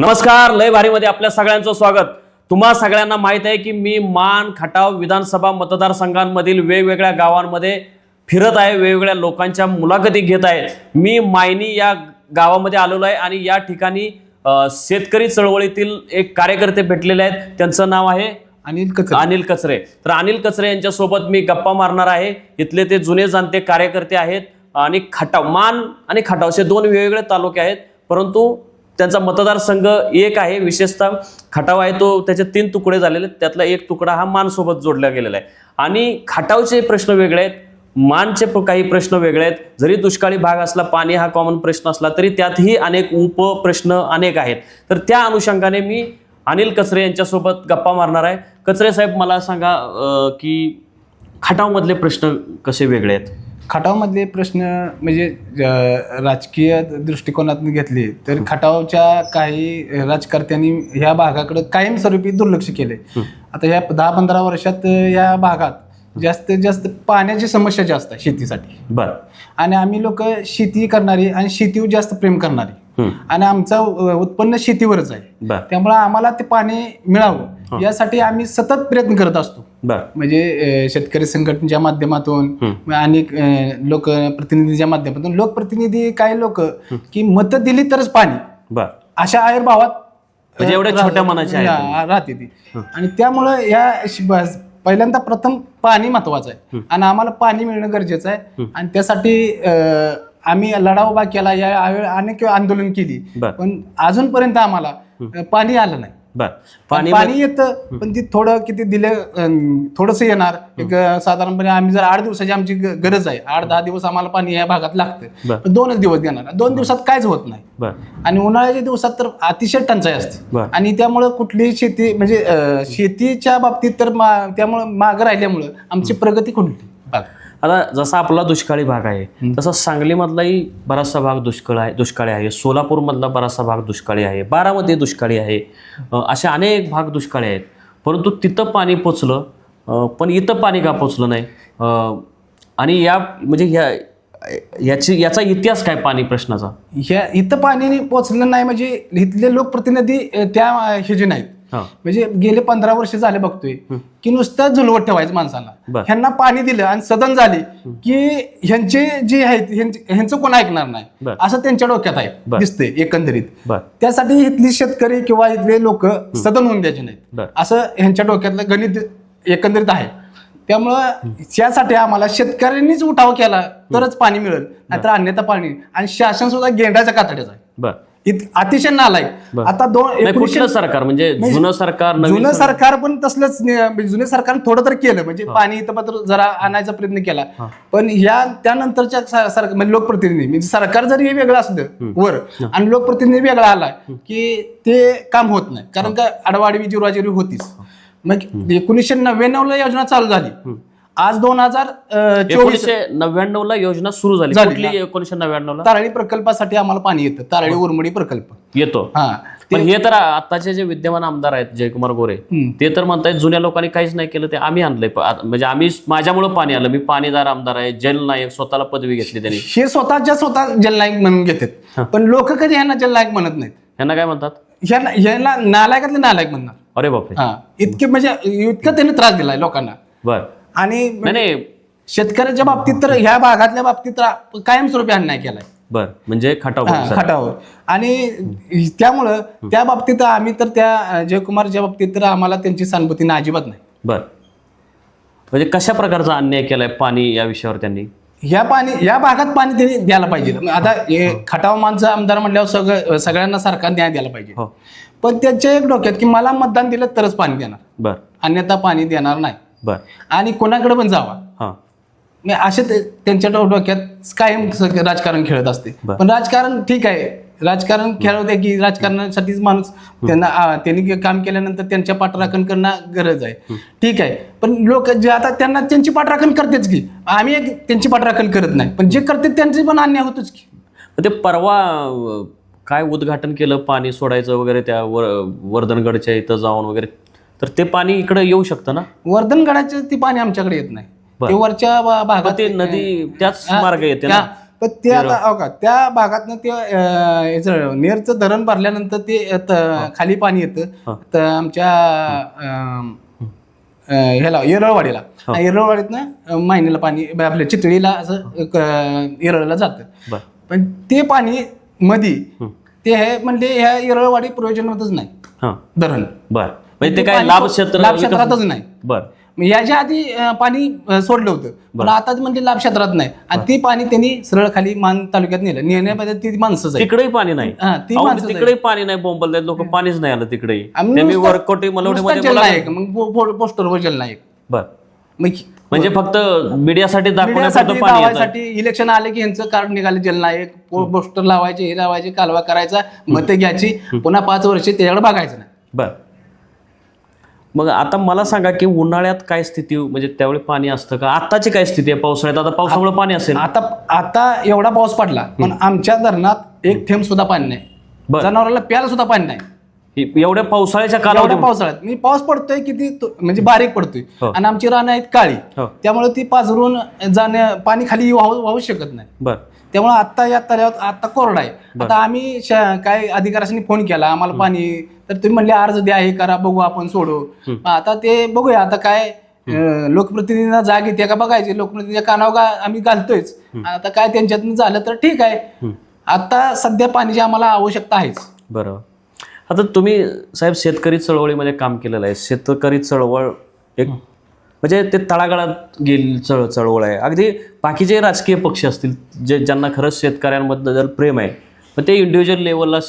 नमस्कार लय भारीमध्ये आपल्या सगळ्यांचं स्वागत. तुम्हा सगळ्यांना माहीत आहे की मी मान खटाव विधानसभा मतदारसंघांमधील वेगवेगळ्या गावांमध्ये फिरत आहे वेगवेगळ्या लोकांच्या मुलाखती घेत आहे. मी मायनी या गावामध्ये आलेलो आहे आणि या ठिकाणी शेतकरी चळवळीतील एक कार्यकर्ते भेटलेले आहेत. त्यांचं नाव आहे अनिल कचरे. अनिल कचरे. तर अनिल कचरे यांच्यासोबत मी गप्पा मारणार आहे. इथले ते जुने जाणते कार्यकर्ते आहेत आणि खटाव मान आणि खटाव असे दोन वेगवेगळे तालुके आहेत. परंतु त्यांचा मतदारसंघ एक आहे विशेषतः खटाव आहे तो त्याचे तीन तुकडे झालेले आहेत. त्यातला एक तुकडा हा मानसोबत जोडला गेलेला आहे. आणि खटावचे प्रश्न वेगळे आहेत मानचे प- काही प्रश्न वेगळे आहेत. जरी दुष्काळी भाग असला पाणी हा कॉमन प्रश्न असला तरी त्यातही अनेक उप प्रश्न अनेक आहेत. तर त्या अनुषंगाने मी अनिल कचरे यांच्यासोबत गप्पा मारणार आहे. कचरे साहेब मला सांगा की खटावमधले प्रश्न कसे वेगळे आहेत? खटावमधले प्रश्न म्हणजे राजकीय दृष्टिकोनातून घेतले तर खटावच्या काही राजकर्त्यांनी ह्या भागाकडे कायमस्वरूपी दुर्लक्ष केले आता ह्या दहा पंधरा वर्षात या भागात जास्तीत जास्त पाण्याची समस्या जास्त आहे शेतीसाठी. बर. आणि आम्ही लोक शेती करणारी आणि शेतीवर जास्त प्रेम करणारी. आणि आमचं उत्पन्न शेतीवरच आहे. त्यामुळे आम्हाला ते पाणी मिळावं. यासाठी आम्ही सतत प्रयत्न करत असतो. म्हणजे शेतकरी संघटनेच्या माध्यमातून. आणि लोक प्रतिनिधीच्या माध्यमातून. लोकप्रतिनिधी काही लोक की मतं दिली तरच पाणी. अशा आयुर्भावात म्हणजे एवढ्या छोट्या राहते ती. आणि त्यामुळं या पहिल्यांदा प्रथम पाणी महत्वाचं आहे. आणि आम्हाला पाणी मिळणं गरजेचं आहे. आणि त्यासाठी आम्ही लढा उभा केला या अनेक आंदोलन केली. बर. पण अजूनपर्यंत आम्हाला अ, पाणी आलं नाही. बर. पाणी पाणी पाणी येतं पण ती थोडं किती दिले थोडस येणार. एक अं, साधारणपणे आम्ही जर आठ दिवसाची आमची ग- गरज आहे आठ दहा दिवस आम्हाला पाणी या भागात बरं. लागतं पण दोनच दिवस देणार. दोन दिवसात काहीच होत नाही. बर. आणि उन्हाळ्याच्या दिवसात तर अतिशय टंचाई असते. बरं. आणि त्यामुळं कुठलीही शेती म्हणजे अं, शेतीच्या बाबतीत तर मा- त्यामुळं मागं राहिल्यामुळं आमची प्रगती खुंटली. आता जसा आपला दुष्काळी भाग आहे तसा सांगलीमधलाही बराचसा भाग दुष्काळ आहे दुष्काळी आहे. सोलापूरमधला बराचसा भाग दुष्काळी आहे. बारामती दुष्काळी आहे. असे अनेक भाग दुष्काळी आहेत. परंतु तिथं पाणी पोचलं पण इथं पाणी का पोचलं नाही? आणि या म्हणजे ह्या याची याचा इतिहास काय पाणी प्रश्नाचा? ह्या इथं पाणी पोचलं नाही म्हणजे इथले लोकप्रतिनिधी त्या हे जे नाहीत. म्हणजे गेले पंधरा वर्ष झाले बघतोय की नुसतं झुलवत ठेवायचं माणसाला. ह्यांना पाणी दिलं आणि सदन झाले की ह्यांचे जे आहेत ह्यांचे- कोण ऐकणार नाही. असं त्यांच्या डोक्यात आहे. दिसतंय एकंदरीत. त्यासाठी इथली शेतकरी किंवा इथले लोक सदन होऊन द्यायचे नाहीत. असं ह्यांच्या डोक्यातलं गणित एकंदरीत आहे. त्यामुळं त्यासाठी आम्हाला शेतकऱ्यांनीच उठाव केला तरच पाणी मिळेल नाहीतर अन्यथा पाणी. आणि शासन सुद्धा गेंडाच्या कातड्याचं आहे. अतिशय नालायक. बर. आता दोन कुठलं सरकार? म्हणजे जुनं सरकार जुनं सरकार? पण तसलंच म्हणजे जुने सरकार थोडं तर केलं म्हणजे पाणी इथं मात्र जरा आणायचा प्रयत्न केला. पण ह्या त्यानंतरच्या सरकार म्हणजे लोकप्रतिनिधी म्हणजे सरकार जरी हे वेगळं असलं वर आणि लोकप्रतिनिधी वेगळा आला की ते काम होत नाही. कारण का आडवाडवी जिरवाजिरी होतीच. मग एकोणीसशे नव्याण्णव ला योजना चालू झाली. आज दोन हजार चोवीस एकोणीसशे नव्याण्णव ला योजना सुरू झाली. झाली, कुठली एकोणीसशे नव्याण्णव ला? तारळी प्रकल्पासाठी आम्हाला पाणी येतं. तारळी उरमडी प्रकल्प. येतो. हा. पण हे तर आताचे जे विद्यमान आमदार आहेत जयकुमार गोरे हम्म. ते तर म्हणतायत जुन्या लोकांनी काहीच नाही केलं ते आम्ही आणलंय. प- म्हणजे आम्ही माझ्यामुळे पाणी आलं मी पाणीदार आमदार आहे जल नायक स्वतःला पदवी घेतली त्यांनी. हे स्वतःच्या स्वतः जलनायक म्हणून घेतात. पण लोक कधी ह्यांना जलनायक म्हणत नाहीत. यांना काय म्हणतात? ह्यांना ह्यांना नालायकातले नालायक म्हणणार. अरे बापरे. हा. इतके म्हणजे इतकं त्याने त्रास दिलाय लोकांना. बर. आणि नाही शेतकऱ्याच्या बाबतीत तर ह्या भागातल्या बाबतीत तर कायमस्वरूपी अन्याय केलाय. बर म्हणजे खटाव. खटावर आणि त्यामुळं त्या बाबतीत आम्ही तर त्या जयकुमारच्या बाबतीत तर आम्हाला त्यांची सहानुभूती ना अजिबात नाही. बर. म्हणजे कशा प्रकारचा अन्याय केलाय पाणी या विषयावर त्यांनी? ह्या पाणी या भागात पाणी त्यांनी द्यायला पाहिजे. आता हे खटाव माणसं आमदार म्हटल्यावर सगळं सगळ्यांना सरकार न्याय द्यायला पाहिजे. हो. पण त्यांच्या एक डोक्यात की मला मतदान दिलं तरच पाणी देणार. बर. अन्यथा पाणी देणार नाही. बर. आणि कोणाकडे पण जावा. हा. असे ते- त्यांच्या डो- डोक्यात कायम राजकारण खेळत असते. बरं. पण राजकारण ठीक आहे. राजकारण खेळवते की राजकारणासाठीच माणूस त्यांना आ, त्यांनी काम केल्यानंतर त्यांच्या पाठराखण करणं गरज आहे. ठीक आहे. पण लोक जे आता त्यांना त्यांची पाठराखण करतेच की. आम्ही एक त्यांची पाठराखण करत नाही. पण जे करते त्यांचे पण अन्याय होतोच की. ते परवा अं, काय उद्घाटन केलं? पाणी सोडायचं वगैरे त्या वर वर्धनगडच्या इथं जाऊन वगैरे तर ते पाणी इकडे येऊ शकतं ना? वर्धनगडाचे ती पाणी आमच्याकडे येत नाही. बरं. ते वरच्या भागात ते नदी त्याच हा, मार्ग येते त्या- ना पण ते आता हो का? त्या भागातनं ते अं, याचं नेरचं धरण भरल्यानंतर ते खाली पाणी येतं. तर आमच्या अं, अं, ह्याला येरळवाडीला. येरळवाडीतनं महिन्याला पाणी आपल्या चितळीला असं येरळला जातं. बर. पण ते पाणी मधी ते हे म्हणजे ह्या येरळवाडी प्रयोजनातच नाही. हां. धरण. बर. म्हणजे ते ते काय लाभ क्षेत्र लाभ क्षेत्रातच नाही. बर. मग याच्या आधी पाणी सोडलं होतं पण आता म्हणजे लाभ क्षेत्रात नाही. आणि ती पाणी त्यांनी सरळ खाली मान तालुक्यात नेलं. नेण्यामध्ये ती माणसंच आहे तिकडेही पाणी नाही. ती माणसं तिकडेही पाणी नाही बोंबल लोक पाणीच नाही आलं तिकडेही. आम्ही ते मी नुसतं- वरकोटी मलवडीमध्ये नुसता मला जलनायक. मग पोस्टरवर जलनायक. बर. मग म्हणजे फक्त मीडियासाठी दाखवण्यासाठी इलेक्शन आले की यांचं कार्ड निघाले जलनायक. पोस्टर लावायचे हे लावायचे कालवा करायचा मतं घ्यायची. पुन्हा पाच वर्ष त्याच्याकडे बघायचं नाही. बर. मग आता मला सांगा की उन्हाळ्यात काय स्थिती म्हणजे त्यावेळी पाणी असतं का? आताची काय स्थिती आहे पावसाळ्यात? आता पावसामुळे पाणी असेल. आता आता एवढा पाऊस पडला पण आमच्या धरणात एक थेंब सुद्धा पाणी नाही. बर. जनावराला प्यायला सुद्धा पाणी नाही. एवढ्या पावसाळ्याच्या एवढ्या कालावधी पावसाळ्यात. मी पाऊस पडतोय किती तो- म्हणजे बारीक पडतोय. हो. आणि आमची रानं आहेत काळी. हो. त्यामुळे ती पाझरून जाण्या पाणी खाली वाहू वाहू शकत नाही. बर. त्यामुळे आता या तऱ्यावर आता कोरडा आहे. आता आम्ही काय अधिकाऱ्यांनी फोन केला आम्हाला पाणी तर तुम्ही म्हणले अर्ज द्या हे करा बघू आपण सोडू. आता ते बघूया आता काय लोकप्रतिनिधींना जाग येते का बघायचे? लोकप्रतिनिधीच्या कानावर गा आम्ही घालतोयच? आता काय त्यांच्यातून झालं तर ठीक आहे. आता सध्या पाण्याची आम्हाला आवश्यकता आहेच. बरं. आता तुम्ही साहेब शेतकरी चळवळीमध्ये काम केलेलं आहे. शेतकरी चळवळ एक म्हणजे ते तळागाळात गेली चळ चळवळ आहे. अगदी बाकीचे राजकीय पक्ष असतील जे ज्यांना खरंच शेतकऱ्यांबद्दल प्रेम आहे पण ते इंडिव्हिज्युअल लेवलला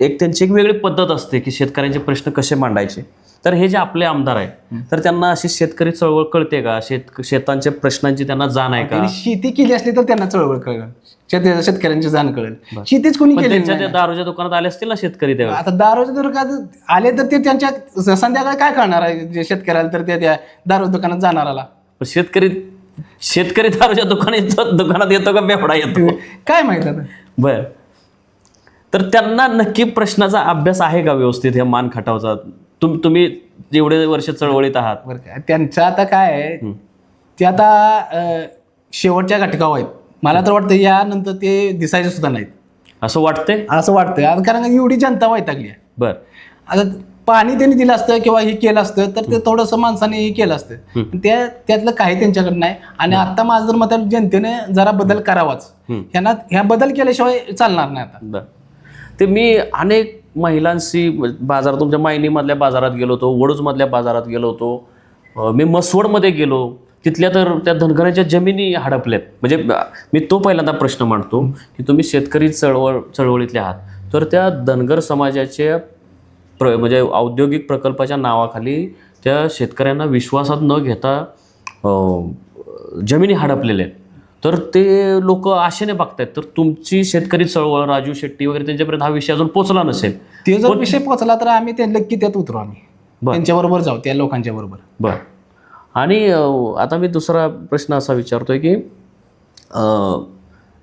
एक त्यांची एक वेगळी पद्धत असते की शेतकऱ्यांचे प्रश्न कसे मांडायचे. तर हे जे आपले आमदार आहे तर त्यांना अशी शेतकरी चळवळ कळते का? शेत शेतांच्या प्रश्नांची त्यांना जाण आहे का? शेती केली असली तर त्यांना चळवळ कळेल. शेत शेतकऱ्यांची जाण कळेल. शेतीच कोणी केली त्यांच्या त्या दारूच्या दुकानात आले असतील ना शेतकरी त्यावेळी आता दारूच्या दुकानात आले तर ते त्यांच्या स- संध्याकाळी काय करणार आहे? जे शेतकऱ्याला तर त्या त्या दारू दुकानात जाणाराला पण शेतकरी शेतकरी दारूच्या दुकानात दुकानात येतो का? बेवडा येतो. काय माहीत आता? बर. तर त्यांना नक्की प्रश्नाचा अभ्यास आहे का व्यवस्थित या मान खटावचा? तुम तुम्ही जेवढे वर्ष चळवळीत आहात. बरं का? त्यांचं आता काय आहे? ते आता अं, शेवटच्या घटकावर आहेत. मला तर वाटतं यानंतर ते दिसायचे सुद्धा नाहीत. असं वाटतंय? असं वाटतं आता कारण का एवढी जनता वैतागली आहे. बर. आता पाणी त्यांनी दिलं असतं किंवा हे केलं असतं तर ते थोडंसं माणसाने हे केलं असतं. त्या त्यातलं काही त्यांच्याकडे नाही. आणि आता माझं जर मत आहे, जनतेने जरा बदल करावाच. ह्यांना ह्या बदल केल्याशिवाय चालणार नाही आता. बर. ते मी अनेक महिलांशी बाजारात तुमच्या मायनीमधल्या बाजारात गेलो होतो वडूजमधल्या बाजारात गेलो होतो. मी मसवडमध्ये गेलो. तिथल्या तर त्या धनगराच्या जमिनी हडपल्यात. म्हणजे मी तो पहिल्यांदा प्रश्न मांडतो की तुम्ही शेतकरी चळवळ चळवळीतले आहात. तर त्या धनगर समाजाच्या प्र म्हणजे औद्योगिक प्रकल्पाच्या नावाखाली त्या शेतकऱ्यांना विश्वासात न घेता जमिनी हडपलेल्या आहेत. तर ते लोक आशेने बघतायत. तर तुमची शेतकरी चळवळ राजू शेट्टी वगैरे त्यांच्यापर्यंत हा विषय अजून पोचला नसेल. ते जर विषय पोहोचला तर आम्ही त्यांना की त्यात उतरू आम्ही. बरं. त्यांच्याबरोबर जाऊ त्या लोकांच्या बरोबर. बर. आणि आता मी दुसरा प्रश्न असा विचारतोय की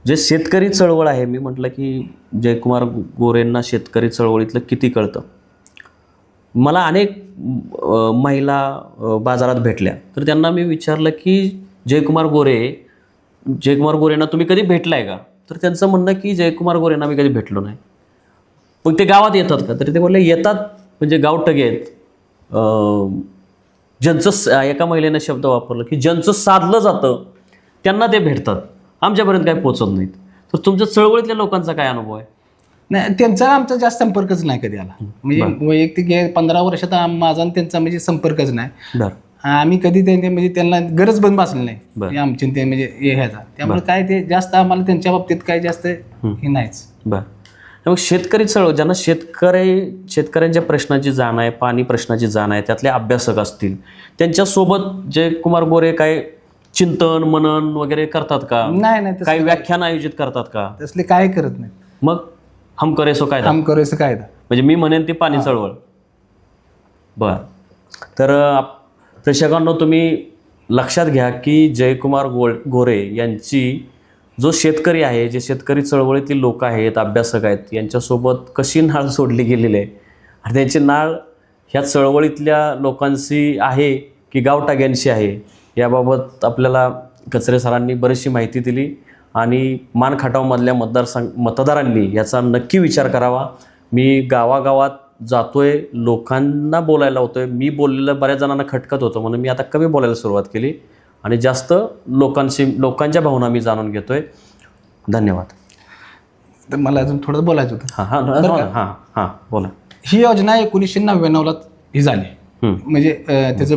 जे शेतकरी चळवळ आहे मी म्हटलं की जयकुमार गोरेंना शेतकरी चळवळीतलं किती कळतं? मला अनेक महिला बाजारात भेटल्या. तर त्यांना मी विचारलं की जयकुमार गोरे जयकुमार गोरेंना तुम्ही कधी भेटलाय का? तर त्यांचं म्हणणं की जयकुमार गोरेंना मी कधी भेटलो नाही. मग ते गावात येतात का? तर ते बोलले येतात. म्हणजे गावटगे आहेत. ज्यांचं एका महिलेनं शब्द वापरला की ज्यांचं साधलं जातं त्यांना ते भेटतात. आमच्यापर्यंत काय पोचत नाहीत. तर तुमच्या चळवळीतल्या लोकांचा काय अनुभव आहे? नाही त्यांचा आमचा जास्त संपर्कच नाही कधी आला. म्हणजे वैयक्तिक पंधरा वर्षात माझा आणि त्यांचा म्हणजे संपर्कच नाही. आम्ही कधी त्यांच्या म्हणजे त्यांना गरज बंद भासली नाही. बरं. हे आमची आणि ते म्हणजे हे ह्याचा त्यामुळे काय ते जास्त आम्हाला त्यांच्या बाबतीत काय जास्त हे नाहीच. बरं. मग शेतकरी चळवळ ज्यांना शेतकरी शेतकऱ्यांच्या प्रश्नाची जाण आहे पाणी प्रश्नाची जाण आहे त्यातले अभ्यासक असतील त्यांच्यासोबत जयकुमार गोरे काय चिंतन मनन वगैरे करतात का? नाही नाही काही व्याख्यान आयोजित करतात का? तसले काय करत नाही मग हम करे सो काय काम करायचं काय म्हणजे मी म्हणेन ती पाणी चळवळ. बर. तर आप- प्रेक्षकांनो तुम्ही लक्षात घ्या की जयकुमार गो गोरे यांची जो शेतकरी आहे जे शेतकरी चळवळीतील लोक आहेत अभ्यासक आहेत यांच्यासोबत कशी नाळ सोडली गेलेली आहे? आणि त्यांची नाळ ह्या चळवळीतल्या लोकांशी आहे की गावटाग्यांशी आहे? याबाबत आपल्याला कचरे सरांनी बरीचशी माहिती दिली आणि मानखाटावमधल्या मतदारसंघ मतदारांनी याचा नक्की विचार करावा. मी गावागावात जातोय लोकांना बोलायला होतोय मी बोललेलं बऱ्याच जणांना खटकत होतं म्हणून मी आता कमी बोलायला सुरुवात केली. आणि जास्त लोकांशी लोकांच्या भावना मी जाणून घेतोय. धन्यवाद. तर मला अजून थोडं बोलायचं होतं. हां हां हां हां बोला. ही योजना एकोणीसशे नव्याण्णवला ही झाली. म्हणजे त्याचा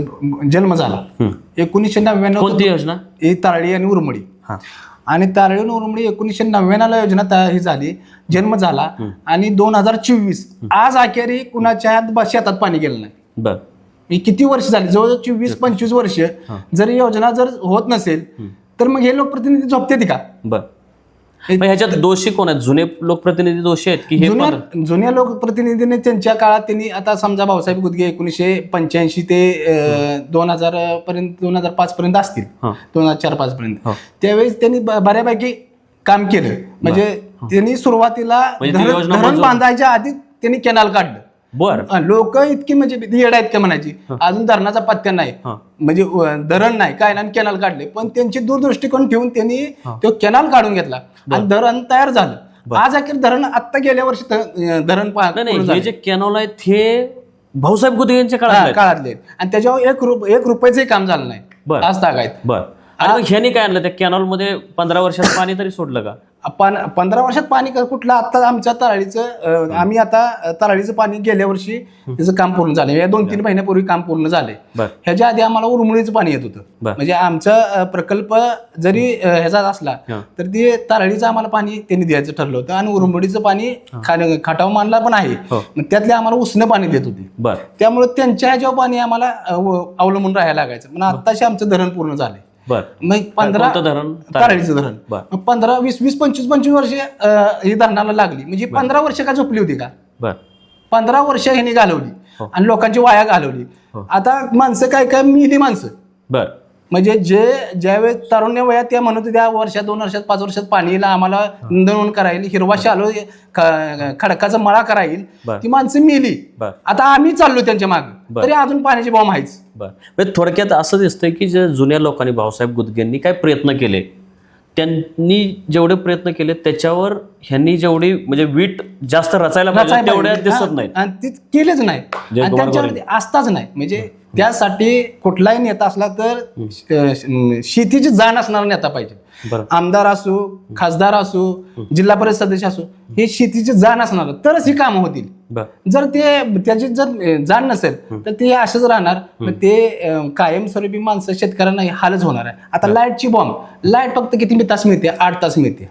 जन्म झाला. एकोणीसशे नव्याण्णव कोणती योजना? ही तारळी आणि उरमडी. हां. आणि तारळी आणि उरमडी एकोणीसशे नव्याण्णवला योजना तयार ही झाली. जन्म झाला. आणि दोन हजार चोवीस. आज अखेरी कुणाच्या शेतात पाणी गेलं नाही. बर. ही किती वर्ष झाली? जवळजवळ चोवीस पंचवीस वर्ष. जर योजना जर होत नसेल तर मग हे लोकप्रतिनिधी झोपते का? बर. मग ह्याच्यात दोषी कोण आहेत? जुने लोकप्रतिनिधी दोषी आहेत की हे जुन्या जुन्या लोकप्रतिनिधीने त्यांच्या काळात त्यांनी आता समजा भाऊसाहेब गुदगे एकोणीसशे पंच्याऐंशी ते दोन हजार पर्यंत दोन हजार पाच पर्यंत असतील. दोन हजार चार पाच पर्यंत. त्यावेळेस त्यांनी बऱ्यापैकी काम केलं. म्हणजे त्यांनी सुरुवातीला म्हणजे धरण बांधायच्या आधी त्यांनी कॅनाल काढलं. बर. लोक इतकी म्हणजे येड आहेत का म्हणायची? अजून धरणाचा पत्त्या नाही. म्हणजे धरण नाही काय नाही कॅनल काढले. पण त्यांची दूरदृष्टिकोन ठेवून त्यांनी तो कॅनल काढून घेतला. आणि धरण तयार झालं. आज अखेर धरण आत्ता गेल्या वर्षी धरण. हे जे कॅनॉल आहेत हे भाऊसाहेब गुदे यांच्या. काळातले आणि त्याच्यावर एक रुप एक रुपयाचंही काम झालं नाही. आज तागायत बर. आणि मग ह्यानी काय आणलं? त्या कॅनॉलमध्ये पंधरा वर्षात पाणी तरी सोडलं का? आपण पंधरा वर्षात पाणी क- कुठलं? आता आमच्या तळाळीचं अ, आम्ही आता अ, तळाळीचं पाणी गेल्या वर्षी त्याचं काम पूर्ण झालं. या दोन तीन महिन्यापूर्वी काम पूर्ण बर. ह्याच्या आधी आम्हाला उरमुळीचं पाणी येत होतं. बर. म्हणजे आमचा अ, प्रकल्प जरी अ, ह्याचा असला हा. तर ते तारळीचं आम्हाला पाणी त्यांनी द्यायचं ठरलं होतं आणि उरमुडीचं पाणी खा- खाटाव मानला पण आहे. हो. मग त्यातले आम्हाला उष्ण पाणी देत होते. बर. त्यामुळे त्यांच्या ह्याच्यावर पाणी आम्हाला अ, व- अवलंबून राहायला लागायचं. पण आताशी आमचं धरण पूर्ण झालंय. बर. मग पंधरा कोणतं धरण? तारळीचं धरण. बर. पंधरा वीस वीस पंचवीस पंचवीस वर्षे अ, ही धरणाला लागली. म्हणजे पंधरा वर्ष का झोपली होती का? बर. पंधरा वर्ष ह्यांनी घालवली हो. आणि लोकांची वाया घालवली. हो. आता माणसं काय काय मिली माणसं. बर. म्हणजे जे ज्यावेळेस तारुण्य वयात त्या म्हणत होत्या वर्षात दोन वर्षात पाच वर्षात पाणी येईल आम्हाला नोंद करायला हिरवा शालो ख- खडकाचा मळा करायला बर. ती माणसं मिली. बर. आता आम्ही चाललो त्यांच्या मागे. बर. तरी अजून पाण्याची बॉम्ब आहेच बर. म्हणजे थोडक्यात असं दिसतंय की जे जुन्या लोकांनी भाऊसाहेब गुदगेंनी काय प्रयत्न केले? त्यांनी जेवढे प्रयत्न केले त्याच्यावर ह्यांनी जेवढी म्हणजे वीट जास्त रचायला पाहिजे रचायला तेवढ्या पाहिजे. दिसत हा. नाहीत. आणि ती केलीच नाही. जय आणि कुमार त्यांच्यावरती आस्थाच नाही. म्हणजे त्यासाठी कुठलाही नेता असला तर अ, शेतीची जाण असणारा नेता पाहिजे. आमदार असो खासदार असो जिल्हा परिषद सदस्य असो हे शेतीची जाण असणार तरच ही कामं होतील. जर ते त्याची जर जाण नसेल तर ते असंच राहणार. ते कायमस्वरूपी माणसं शेतकऱ्यांना हालच होणार आहे. आता लाईटची बॉम्ब लाइट फक्त किती तास मिळते? आठ तास मिळते.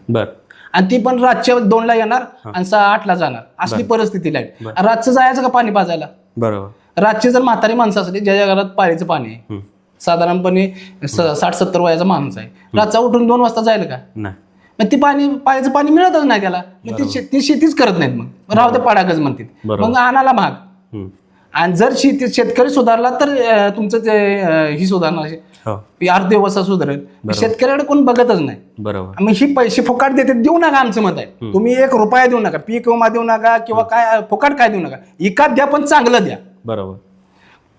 आणि ती पण रातच्या दोनला येणार आणि सहा आठला जाणार. असली परिस्थिती लाइट. रातचं जायचं का पाणी पाजायला? बरोबर. रातची जर म्हातारी माणसं असली ज्याच्या घरात पाण्याचं पाणी आहे. साधारणपणे स- साठ सत्तर वयाचा माणूस आहे. रातचा उठून दोन वाजता जाईल का? नाही. मग ती पाणी पाण्याचं पाणी मिळतच नाही त्याला. मग ती शे- ती शेतीच करत नाहीत मग. राहू दे पाडाकच म्हणतात बरोबर. मग आणायला भाग. हम्म. आणि जर शेती शेतकरी सुधारला तर अं, तुमचं ते अं, ही सुधारणार हो. ही अर्थव्यवस्था सुधारेल. शेतकऱ्याकडे कोण बघतच नाही. बरोबर. मग ही पैसे फुकाट देते देऊ नका आमचं मत आहे. तुम्ही एक रुपया देऊ नका पीक विमा देऊ नका किंवा काय फुकाट काय देऊ नका. एकात द्या पण चांगलं द्या. बरोबर.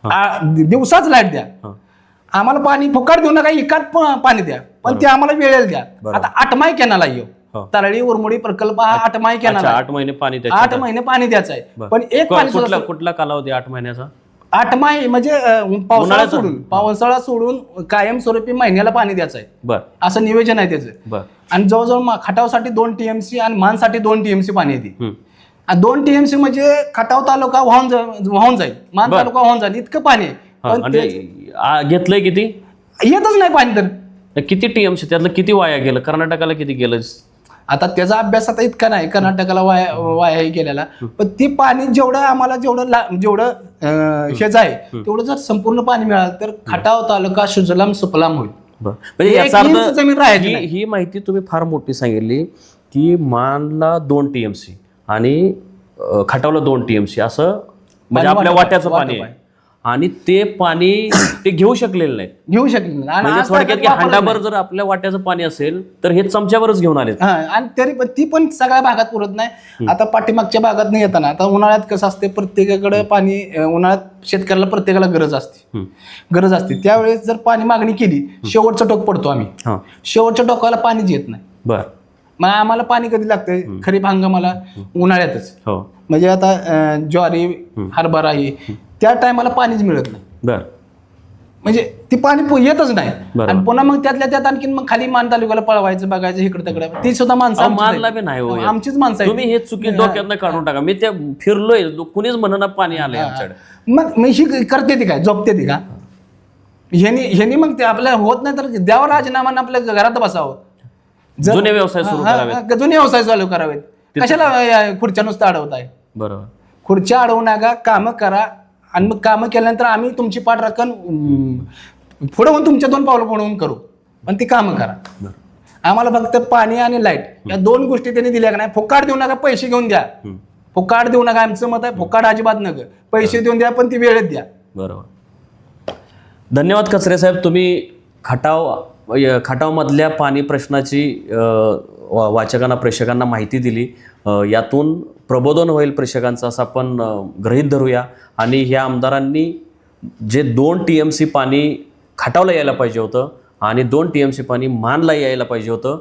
आ, दिवसाच लाइट द्या. हा. आम्हाला पाणी फुकाट देऊ नका एकात प- पाणी द्या. पण ते आम्हाला वेळेला द्या. आता आठमाई कॅनाला येऊ. हो. तरळी उरमुडी प्रकल्प हा आठमाई कॅनाल. आठ महिने पाणी आठ महिने पाणी द्यायचं आहे. पण एक पाणी कुठला कालावधी आठ महिन्याचा? आठ माही म्हणजे पावसाळा? सोडून पावसाळा सोडून कायमस्वरूपी महिन्याला पाणी द्यायचं आहे. असं नियोजन आहे त्याचं. आणि जवळजवळ खटावसाठी दोन टीएमसी आणि मानसाठी दोन टीएमसी पाणी येते. आणि दोन टीएमसी म्हणजे खटाव तालुका वाहून वाहून जाईल. मान. तालुका वाहून जाईल. इतकं पाणी आहे. आणि आ, घेतलंय किती? येतच नाही पाणी तर. किती टीएमसी? त्यातलं किती वाया गेलं? कर्नाटकाला किती गेलं? आता त्याचा अभ्यास आता इतका नाही. कर्नाटकाला वाया वायाही गेलेला. पण ते पाणी जेवढं आम्हाला जेवढं ला- जेवढं अं, हेच आहे तेवढं जर संपूर्ण पाणी मिळालं तर खटाव तालुका सुजलाम सुफलाम होईल. बर. म्हणजे एक याचा इंच अर्थ जमीन राहायची ही नाही. ही माहिती तुम्ही फार मोठी सांगितली की मानला दोन टीएमसी आणि अ, खटावला दोन टीएमसी. असं म्हणजे आपल्या वाट्याचं पाणी आहे. आणि ते पाणी ते घेऊ शकलेलं नाही. घेऊ शकले नाही. आणि म्हणजे आज थोडक्यात की हांडाभर जर आपल्या वाट्याचं पाणी असेल तर हे चमच्यावरच घेऊन आले हा, आणि तरी पण ती पण सगळ्या भागात पुरत नाही. आता पाठीमागच्या भागात नाही येताना आता उन्हाळ्यात कसं असते प्रत्येकाकडे पाणी अं, उन्हाळ्यात शेतकऱ्याला प्रत्येकाला गरज असते. गरज असते. त्यावेळेस जर पाणी मागणी केली शेवटचा टोक पडतो आम्ही. हा. शेवटच्या टोकाला पाणीच येत नाही. बर. मग आम्हाला पाणी कधी लागतंय? खरीप हंगामाला उन्हाळ्यातच. हो. म्हणजे आता अं, ज्वारी हरभरा ही त्या टायमाला पाणीच मिळत नाही. बर. म्हणजे ती पाणी पु- येतच नाही. बरोबर. आणि पुन्हा मग त्यातल्या त्यात आणखीन मग खाली मान तालुक्याला पळवायचं बघायचं इकडे तिकडे. ती सुद्धा माणसं अहो, आमचीच मानला. बी नाही हो. आमचीच माणसं आहेत. तुम्ही हे चुकी डोक्यातनं काढून टाका. मी ते फिरलोय कुणीच म्हणणं पाणी आलंय आमच्याकडे. मग मग ही करते ती काय? झोपते ती का? ह्यानी ह्यानी मग ते आपल्या होत नाही तर द्यावं राजीनामा आणि आपल्या घरात बसावं. जर- जुने व्यवसाय सुरू हा, हा, करावेत. हा, जुने व्यवसाय चालू करावेत. कशाला खुर्च्या नुसतं अडवताय? बरोबर. खुर्च्या अडवू नका कामं करा. आणि मग कामं केल्यानंतर आम्ही तुमची पाठ राखण पुढे होऊन तुमच्या दोन पावलं होऊन करू. पण ती कामं करा. आम्हाला फक्त पाणी आणि लाइट या दोन गोष्टी त्यांनी दिल्या का नाही? फुकाट देऊ नका पैसे घेऊन द्या. फुकाट देऊ नका आमचं मत आहे फुकाट अजिबात नका. पैसे देऊन द्या पण ती वेळेत द्या. बरोबर. धन्यवाद कचरे साहेब. तुम्ही खटाव खटावमधल्या पाणी प्रश्नाची वाचकांना प्रेक्षकांना माहिती दिली. यातून प्रबोधन होईल प्रेक्षकांचं असं आपण ग्रहीत धरूया. आणि ह्या आमदारांनी जे दोन टी एम सी पाणी खाटावला यायला पाहिजे होतं आणि दोन टी एम सी पाणी मानला यायला पाहिजे होतं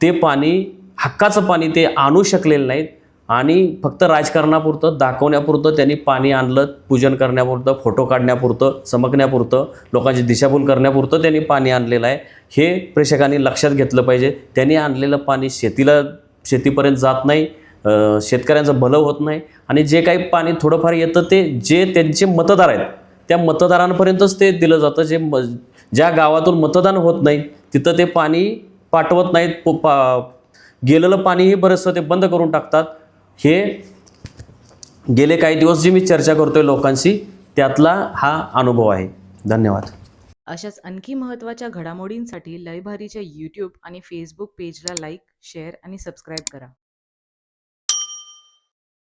ते पाणी हक्काचं पाणी ते आणू शकलेलं नाहीत. आणि फक्त राजकारणापुरतं दाखवण्यापुरतं त्यांनी पाणी आणलं पूजन करण्यापुरतं फोटो काढण्यापुरतं चमकण्यापुरतं लोकांची दिशाभूल करण्यापुरतं त्यांनी पाणी आणलेलं आहे. हे प्रेक्षकांनी लक्षात घेतलं पाहिजे. त्यांनी आणलेलं पाणी शेतीला शेतीपर्यंत जात नाही. शेतकऱ्यांचं भलं होत नाही. आणि जे काही पाणी थोडंफार येतं ते जे त्यांचे मतदार आहेत त्या मतदारांपर्यंतच ते दिलं जातं. जे म ज्या गावातून मतदान होत नाही तिथं ते पाणी पाठवत नाहीत. पा गेलेलं पाणीही बरंचसं ते बंद करून टाकतात. हे गेले काही दिवस जी मी चर्चा करतोय लोकांशी त्यातला हा अनुभव आहे. धन्यवाद. अशाच आणखी महत्त्वाच्या घडामोडींसाठी लयभारीच्या यूट्यूब आणि फेसबुक पेजला लाईक शेअर आणि सबस्क्राईब करा.